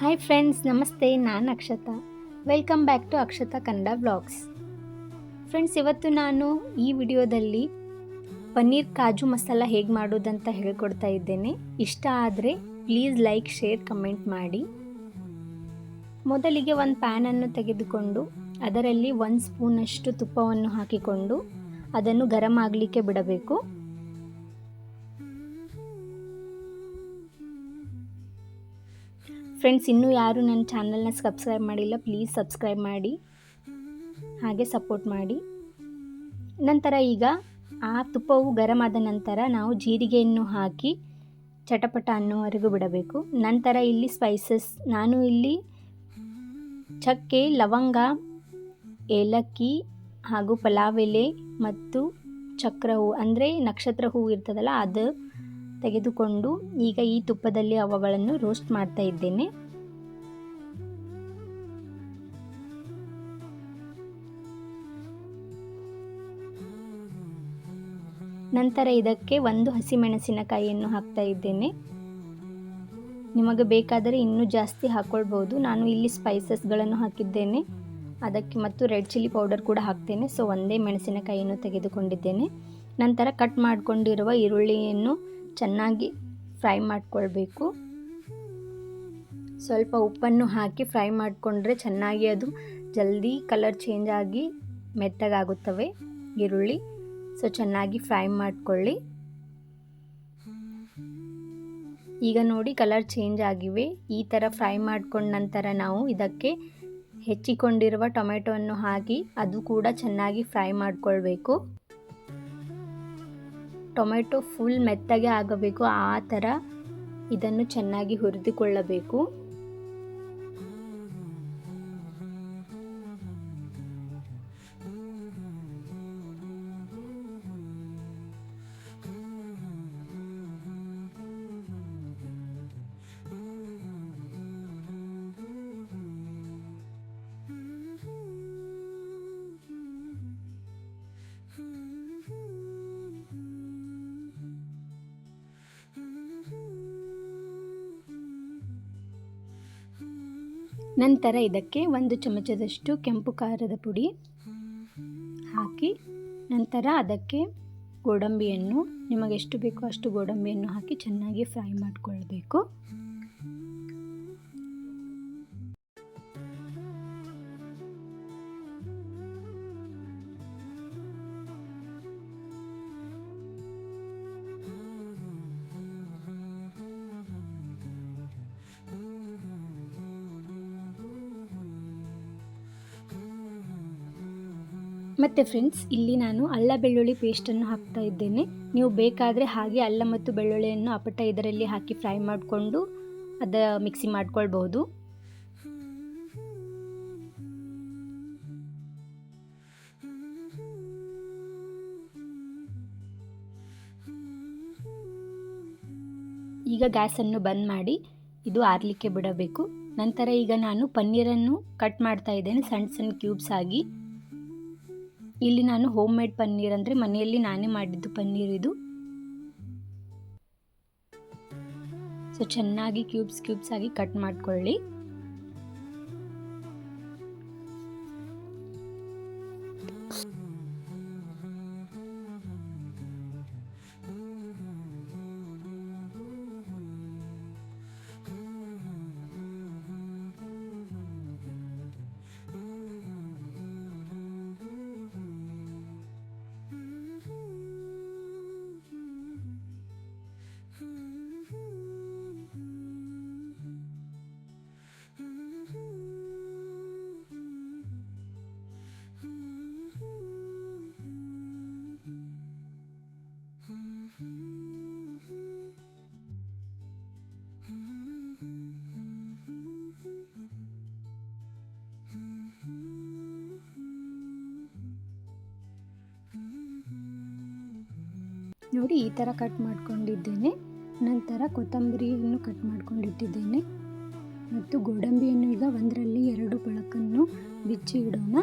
Hi friends ನಮಸ್ತೆ, ನಾನು Akshata. Welcome back to Akshata Kannada blogs friends ಇವತ್ತು ನಾನು ಈ ವಿಡಿಯೋದಲ್ಲಿ ಪನ್ನೀರ್ ಕಾಜು ಮಸಾಲ ಹೇಗೆ ಮಾಡೋದಂತ ಹೇಳ್ಕೊಡ್ತಾ ಇದ್ದೇನೆ. ಇಷ್ಟ ಆದರೆ ಪ್ಲೀಸ್ ಲೈಕ್ ಶೇರ್ ಕಮೆಂಟ್ ಮಾಡಿ. ಮೊದಲಿಗೆ ಒಂದು ಪ್ಯಾನನ್ನು ತೆಗೆದುಕೊಂಡು ಅದರಲ್ಲಿ ಒಂದು ಸ್ಪೂನಷ್ಟು ತುಪ್ಪವನ್ನು ಹಾಕಿಕೊಂಡು ಅದನ್ನು ಗರಮ್ ಆಗಲಿಕ್ಕೆ ಬಿಡಬೇಕು. ಫ್ರೆಂಡ್ಸ್ ಇನ್ನೂ ಯಾರು ನನ್ನ ಚಾನಲ್ನ ಸಬ್ಸ್ಕ್ರೈಬ್ ಮಾಡಿಲ್ಲ ಪ್ಲೀಸ್ ಸಬ್ಸ್ಕ್ರೈಬ್ ಮಾಡಿ. ಹಾಗೆ ಸಪೋರ್ಟ್ ಮಾಡಿ. ನಂತರ ಈಗ ಆ ತುಪ್ಪವು ಗರಂ ಆದ ನಂತರ ನಾವು ಜೀರಿಗೆಯನ್ನು ಹಾಕಿ ಚಟಪಟ ಅನ್ನೋವರೆಗೂ ಬಿಡಬೇಕು. ನಂತರ ಇಲ್ಲಿ ಸ್ಪೈಸಸ್ ನಾನು ಇಲ್ಲಿ ಚಕ್ಕೆ, ಲವಂಗ, ಏಲಕ್ಕಿ ಹಾಗೂ ಪಲಾವ್ ಎಲೆ ಮತ್ತು ಚಕ್ರ ಹೂ, ಅಂದರೆ ನಕ್ಷತ್ರ ಹೂ ಇರ್ತದಲ್ಲ, ಅದು ತೆಗೆದುಕೊಂಡು ಈಗ ಈ ತುಪ್ಪದಲ್ಲಿ ಅವುಗಳನ್ನು ರೋಸ್ಟ್ ಮಾಡ್ತಾ ಇದ್ದೇನೆ. ನಂತರ ಇದಕ್ಕೆ ಒಂದು ಹಸಿಮೆಣಸಿನಕಾಯಿಯನ್ನು ಹಾಕ್ತಾ ಇದ್ದೇನೆ. ನಿಮಗೆ ಬೇಕಾದರೆ ಇನ್ನೂ ಜಾಸ್ತಿ ಹಾಕ್ಕೊಳ್ಬೋದು ನಾನು ಇಲ್ಲಿ ಸ್ಪೈಸಸ್ಗಳನ್ನು ಹಾಕಿದ್ದೇನೆ. ಅದಕ್ಕೆ ಮತ್ತು ರೆಡ್ ಚಿಲ್ಲಿ ಪೌಡರ್ ಕೂಡ ಹಾಕ್ತೇನೆ. ಸೊ ಒಂದೇ ಮೆಣಸಿನಕಾಯಿಯನ್ನು ತೆಗೆದುಕೊಂಡಿದ್ದೇನೆ. ನಂತರ ಕಟ್ ಮಾಡಿಕೊಂಡಿರುವ ಈರುಳ್ಳಿಯನ್ನು ಚೆನ್ನಾಗಿ ಫ್ರೈ ಮಾಡಿಕೊಳ್ಬೇಕು. ಸ್ವಲ್ಪ ಉಪ್ಪನ್ನು ಹಾಕಿ ಫ್ರೈ ಮಾಡಿಕೊಂಡ್ರೆ ಚೆನ್ನಾಗಿ ಅದು ಜಲ್ದಿ ಕಲರ್ ಚೇಂಜ್ ಆಗಿ ಮೆತ್ತಗಾಗುತ್ತವೆ ಈರುಳ್ಳಿ. ಸೊ ಚೆನ್ನಾಗಿ ಫ್ರೈ ಮಾಡಿಕೊಳ್ಳಿ. ಈಗ ನೋಡಿ ಕಲರ್ ಚೇಂಜ್ ಆಗಿವೆ. ಈ ಥರ ಫ್ರೈ ಮಾಡ್ಕೊಂಡ ನಂತರ ನಾವು ಇದಕ್ಕೆ ಹೆಚ್ಚಿಕೊಂಡಿರುವ ಟೊಮೆಟೊವನ್ನು ಹಾಕಿ ಅದು ಕೂಡ ಚೆನ್ನಾಗಿ ಫ್ರೈ ಮಾಡಿಕೊಳ್ಬೇಕು. ಟೊಮೆಟೊ ಫುಲ್ ಮೆತ್ತಗೆ ಆಗಬೇಕು. ಆ ಥರ ಇದನ್ನು ಚೆನ್ನಾಗಿ ಹುರಿದುಕೊಳ್ಳಬೇಕು. ನಂತರ ಇದಕ್ಕೆ ಒಂದು ಚಮಚದಷ್ಟು ಕೆಂಪು ಖಾರದ ಪುಡಿ ಹಾಕಿ ನಂತರ ಅದಕ್ಕೆ ಗೋಡಂಬಿಯನ್ನು ನಿಮಗೆ ಎಷ್ಟು ಬೇಕೋ ಅಷ್ಟು ಗೋಡಂಬಿಯನ್ನು ಹಾಕಿ ಚೆನ್ನಾಗಿ ಫ್ರೈ ಮಾಡಿಕೊಳ್ಬೇಕು. ಮತ್ತು ಫ್ರೆಂಡ್ಸ್ ಇಲ್ಲಿ ನಾನು ಅಲ್ಲ ಬೆಳ್ಳುಳ್ಳಿ ಪೇಸ್ಟನ್ನು ಹಾಕ್ತಾ ಇದ್ದೇನೆ. ನೀವು ಬೇಕಾದರೆ ಹಾಗೆ ಅಲ್ಲ ಮತ್ತು ಬೆಳ್ಳುಳ್ಳಿಯನ್ನು ಅಪಟ ಇದರಲ್ಲಿ ಹಾಕಿ ಫ್ರೈ ಮಾಡಿಕೊಂಡು ಅದ ಮಿಕ್ಸಿ ಮಾಡ್ಕೊಳ್ಬಹುದು. ಈಗ ಗ್ಯಾಸನ್ನು ಬಂದ್ ಮಾಡಿ ಇದು ಆರಲಿಕ್ಕೆ ಬಿಡಬೇಕು. ನಂತರ ಈಗ ನಾನು ಪನ್ನೀರನ್ನು ಕಟ್ ಮಾಡ್ತಾ ಇದ್ದೇನೆ, ಸಣ್ಣ ಸಣ್ಣ ಕ್ಯೂಬ್ಸ್ ಆಗಿ. ಇಲ್ಲಿ ನಾನು ಹೋಮ್ ಮೇಡ್ ಪನ್ನೀರ್ ಅಂದರೆ ಮನೆಯಲ್ಲಿ ನಾನೇ ಮಾಡಿದ್ದು ಪನ್ನೀರ್ ಇದು. ಸೊ ಚೆನ್ನಾಗಿ ಕ್ಯೂಬ್ಸ್ ಕ್ಯೂಬ್ಸ್ ಆಗಿ ಕಟ್ ಮಾಡ್ಕೊಳ್ಳಿ. ನೋಡಿ ಈ ಥರ ಕಟ್ ಮಾಡ್ಕೊಂಡಿದ್ದೇನೆ. ನಂತರ ಕೊತ್ತಂಬರಿಯನ್ನು ಕಟ್ ಮಾಡ್ಕೊಂಡಿಟ್ಟಿದ್ದೇನೆ. ಮತ್ತು ಗೋಡಂಬಿಯನ್ನು ಈಗ ಒಂದರಲ್ಲಿ ಎರಡು ಬೆಳಕನ್ನು ಬಿಚ್ಚಿ ಇಡೋಣ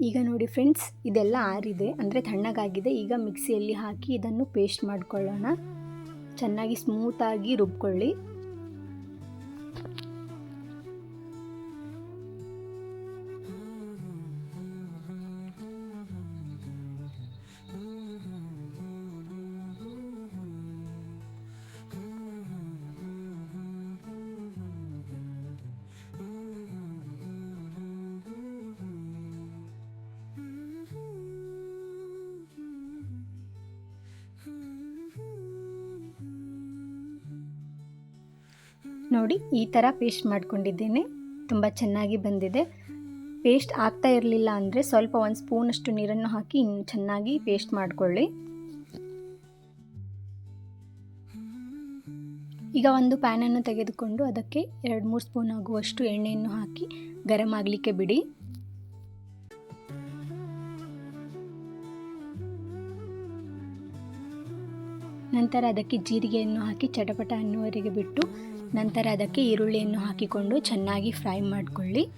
ಈಗ ನೋಡಿ ಫ್ರೆಂಡ್ಸ್ ಇದೆಲ್ಲ ಆರಿದೆ. ಅಂದರೆ ತಣ್ಣಗಾಗಿದೆ. ಈಗ ಮಿಕ್ಸಿಯಲ್ಲಿ ಹಾಕಿ ಇದನ್ನು ಪೇಸ್ಟ್ ಮಾಡಿಕೊಳ್ಳೋಣ. ಚೆನ್ನಾಗಿ ಸ್ಮೂತಾಗಿ ರುಬ್ಕೊಳ್ಳಿ. ನೋಡಿ ಈ ಥರ ಪೇಸ್ಟ್ ಮಾಡ್ಕೊಂಡಿದ್ದೇನೆ. ತುಂಬ ಚೆನ್ನಾಗಿ ಬಂದಿದೆ. ಪೇಸ್ಟ್ ಆಗ್ತಾ ಇರಲಿಲ್ಲ ಅಂದರೆ ಸ್ವಲ್ಪ ಒಂದು ಸ್ಪೂನಷ್ಟು ನೀರನ್ನು ಹಾಕಿ ಇನ್ನು ಚೆನ್ನಾಗಿ ಪೇಸ್ಟ್ ಮಾಡಿಕೊಳ್ಳಿ. ಈಗ ಒಂದು ಪ್ಯಾನನ್ನು ತೆಗೆದುಕೊಂಡು ಅದಕ್ಕೆ ಎರಡು ಮೂರು ಸ್ಪೂನ್ ಆಗುವಷ್ಟು ಎಣ್ಣೆಯನ್ನು ಹಾಕಿ ಗರಂ ಆಗಲಿಕ್ಕೆ ಬಿಡಿ. ನಂತರ ಅದಕ್ಕೆ ಜೀರಿಗೆಯನ್ನು ಹಾಕಿ ಚಟಪಟ ಅನ್ನುವರೆಗೆ ಬಿಟ್ಟು ನಂತರ ಅದಕ್ಕೆ ಈರುಳ್ಳಿಯನ್ನು ಹಾಕಿಕೊಂಡು ಚೆನ್ನಾಗಿ ಫ್ರೈ ಮಾಡಿಕೊಳ್ಳಿ.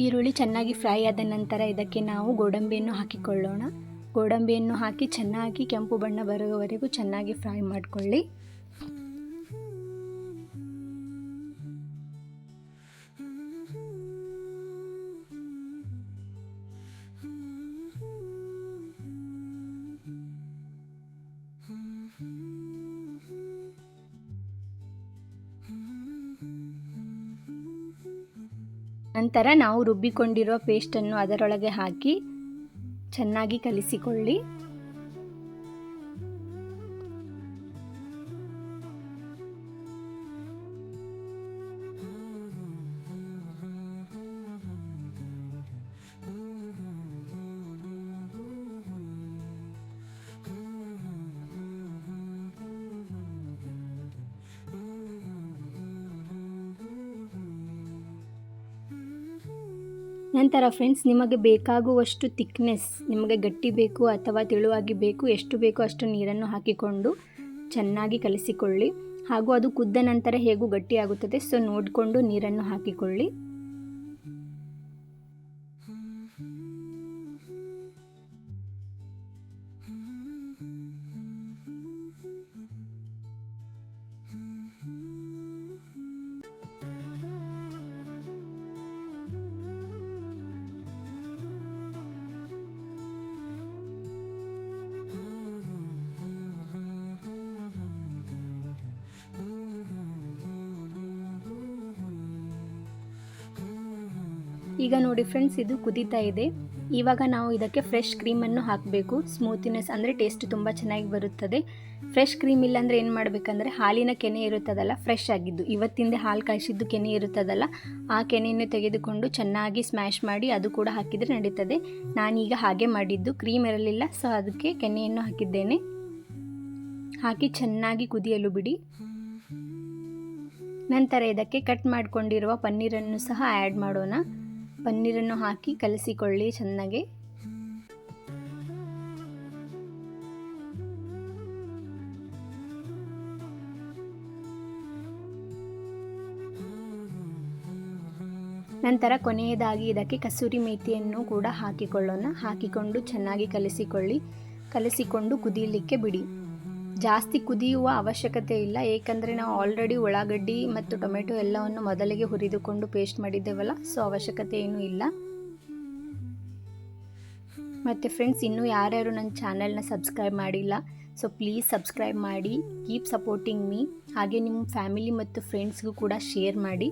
ಈರುಳ್ಳಿ ಚೆನ್ನಾಗಿ ಫ್ರೈ ಆದ ನಂತರ ಇದಕ್ಕೆ ನಾವು ಗೋಡಂಬಿಯನ್ನು ಹಾಕಿಕೊಳ್ಳೋಣ. ಗೋಡಂಬಿಯನ್ನು ಹಾಕಿ ಚೆನ್ನಾಗಿ ಕೆಂಪು ಬಣ್ಣ ಬರುವವರೆಗೂ ಚೆನ್ನಾಗಿ ಫ್ರೈ ಮಾಡಿಕೊಳ್ಳಿ. ನಂತರ ನಾವು ರುಬ್ಬಿಕೊಂಡಿರೋ ಪೇಸ್ಟನ್ನು ಅದರೊಳಗೆ ಹಾಕಿ ಚೆನ್ನಾಗಿ ಕಲಿಸಿಕೊಳ್ಳಿ. ನಂತರ ಫ್ರೆಂಡ್ಸ್ ನಿಮಗೆ ಬೇಕಾಗುವಷ್ಟು ತಿಕ್ನೆಸ್ ನಿಮಗೆ ಗಟ್ಟಿ ಬೇಕು ಅಥವಾ ತೆಳುವಾಗಿ ಬೇಕು, ಎಷ್ಟು ಬೇಕೋ ಅಷ್ಟು ನೀರನ್ನು ಹಾಕಿಕೊಂಡು ಚೆನ್ನಾಗಿ ಕಲಿಸಿಕೊಳ್ಳಿ. ಹಾಗೂ ಅದು ಕುದ್ದ ನಂತರ ಹೇಗೂ ಗಟ್ಟಿಯಾಗುತ್ತದೆ ಸೊ ನೋಡಿಕೊಂಡು ನೀರನ್ನು ಹಾಕಿಕೊಳ್ಳಿ. ಈಗ ನೋಡಿ ಫ್ರೆಂಡ್ಸ್ ಇದು ಕುದೀತಾ ಇದೆ. ಇವಾಗ ನಾವು ಇದಕ್ಕೆ ಫ್ರೆಶ್ ಕ್ರೀಮನ್ನು ಹಾಕಬೇಕು. ಸ್ಮೂತಿನೆಸ್ ಅಂದರೆ ಟೇಸ್ಟ್ ತುಂಬ ಚೆನ್ನಾಗಿ ಬರುತ್ತದೆ. ಫ್ರೆಶ್ ಕ್ರೀಮ್ ಇಲ್ಲಾಂದರೆ ಏನು ಮಾಡಬೇಕಂದ್ರೆ ಹಾಲಿನ ಕೆನೆ ಇರುತ್ತದಲ್ಲ ಫ್ರೆಶ್ ಆಗಿದ್ದು. ಇವತ್ತಿಂದ ಹಾಲು ಕಾಯಿಸಿದ್ದು ಕೆನೆ ಇರುತ್ತದಲ್ಲ, ಆ ಕೆನೆಯನ್ನು ತೆಗೆದುಕೊಂಡು ಚೆನ್ನಾಗಿ ಸ್ಮ್ಯಾಶ್ ಮಾಡಿ ಅದು ಕೂಡ ಹಾಕಿದರೆ ನಡೀತದೆ. ನಾನೀಗ ಹಾಗೆ ಮಾಡಿದ್ದು. ಕ್ರೀಮ್ ಇರಲಿಲ್ಲ ಸೊ ಅದಕ್ಕೆ ಕೆನೆಯನ್ನು ಹಾಕಿದ್ದೇನೆ. ಹಾಕಿ ಚೆನ್ನಾಗಿ ಕುದಿಯಲು ಬಿಡಿ. ನಂತರ ಇದಕ್ಕೆ ಕಟ್ ಮಾಡಿಕೊಂಡಿರುವ ಪನ್ನೀರನ್ನು ಸಹ ಆ್ಯಡ್ ಮಾಡೋಣ. ಪನ್ನೀರನ್ನು ಹಾಕಿ ಕಲಸಿಕೊಳ್ಳಿ ಚೆನ್ನಾಗಿ. ನಂತರ ಕೊನೆಯದಾಗಿ ಇದಕ್ಕೆ ಕಸೂರಿ ಮೇಥಿಯನ್ನು ಕೂಡ ಹಾಕಿಕೊಳ್ಳೋಣ. ಹಾಕಿಕೊಂಡು ಚೆನ್ನಾಗಿ ಕಲಿಸಿಕೊಳ್ಳಿ. ಕಲಸಿಕೊಂಡು ಕುದಿಯಲಿಕ್ಕೆ ಬಿಡಿ. ಜಾಸ್ತಿ ಕುದಿಯುವ ಅವಶ್ಯಕತೆ ಇಲ್ಲ. ಏಕೆಂದರೆ ನಾವು ಆಲ್ರೆಡಿ ಉಳ್ಳಾಗಡ್ಡಿ ಮತ್ತು ಟೊಮೆಟೊ ಎಲ್ಲವನ್ನು ಮೊದಲಿಗೆ ಹುರಿದುಕೊಂಡು ಪೇಸ್ಟ್ ಮಾಡಿದ್ದೇವಲ್ಲ ಸೊ ಅವಶ್ಯಕತೆ ಏನೂ ಇಲ್ಲ. ಮತ್ತು ಫ್ರೆಂಡ್ಸ್ ಇನ್ನೂ ಯಾರ್ಯಾರು ನನ್ನ ಚಾನಲ್ನ ಸಬ್ಸ್ಕ್ರೈಬ್ ಮಾಡಿಲ್ಲ ಸೊ ಪ್ಲೀಸ್ ಸಬ್ಸ್ಕ್ರೈಬ್ ಮಾಡಿ ಕೀಪ್ ಸಪೋರ್ಟಿಂಗ್ ಮೀ ಹಾಗೆ ನಿಮ್ಮ ಫ್ಯಾಮಿಲಿ ಮತ್ತು ಫ್ರೆಂಡ್ಸ್ಗೂ ಕೂಡ ಶೇರ್ ಮಾಡಿ.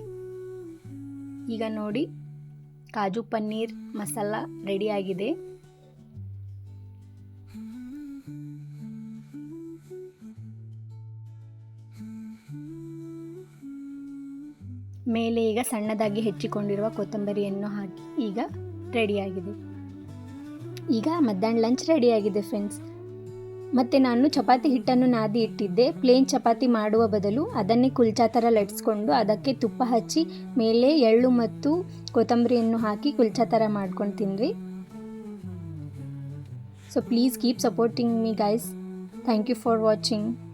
ಈಗ ನೋಡಿ, ಕಾಜು ಪನ್ನೀರ್ ಮಸಾಲ ರೆಡಿಯಾಗಿದೆ ಮೇಲೆ ಈಗ ಸಣ್ಣದಾಗಿ ಹೆಚ್ಚಿಕೊಂಡಿರುವ ಕೊತ್ತಂಬರಿಯನ್ನು ಹಾಕಿ ಈಗ ರೆಡಿಯಾಗಿದೆ. ಈಗ ಮಧ್ಯಾಹ್ನ ಲಂಚ್ ರೆಡಿಯಾಗಿದೆ ಫ್ರೆಂಡ್ಸ್ ಮತ್ತು ನಾನು ಚಪಾತಿ ಹಿಟ್ಟನ್ನು ನಾದಿ ಇಟ್ಟಿದ್ದೆ. ಪ್ಲೇನ್ ಚಪಾತಿ ಮಾಡುವ ಬದಲು ಅದನ್ನೇ ಕುಲ್ಚಾ ಥರ ಲಟ್ಸ್ಕೊಂಡು ಅದಕ್ಕೆ ತುಪ್ಪ ಹಚ್ಚಿ ಮೇಲೆ ಎಳ್ಳು ಮತ್ತು ಕೊತ್ತಂಬರಿಯನ್ನು ಹಾಕಿ ಕುಲ್ಚಾ ಥರ ಮಾಡ್ಕೊಂಡು ತಿನ್ರಿ. So please keep supporting me guys thank you for watching